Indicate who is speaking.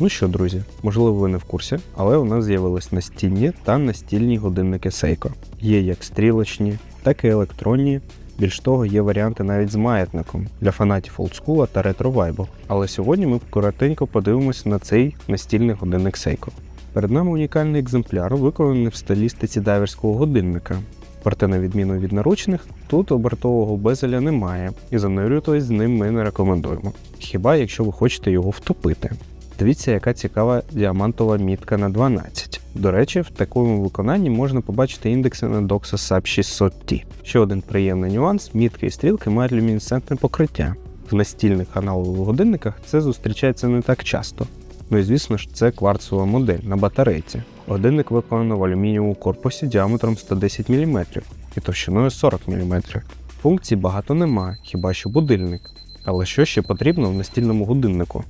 Speaker 1: Ну що, друзі, можливо, ви не в курсі, але у нас з'явились настінні та настільні годинники Seiko. Є як стрілочні, так і електронні. Більш того, є варіанти навіть з маятником для фанатів олдскула та ретро-вайбу. Але сьогодні ми коротенько подивимося на цей настільний годинник Seiko. Перед нами унікальний екземпляр, виконаний в стилістиці дайверського годинника. Проте, на відміну від наручних, тут обертового безеля немає, і занурюватись з ним ми не рекомендуємо. Хіба якщо ви хочете його втопити. Дивіться, яка цікава діамантова мітка на 12. До речі, в такому виконанні можна побачити індекси на Doxa SAP 600T. Ще один приємний нюанс: мітки і стрілки мають люмінесцентне покриття. В настільних аналогових годинниках це зустрічається не так часто. Ну і звісно ж, це кварцова модель на батарейці. Годинник виконано в алюмінієвому корпусі діаметром 110 мм і товщиною 40 мм. Функцій багато нема, хіба що будильник. Але що ще потрібно в настільному годиннику?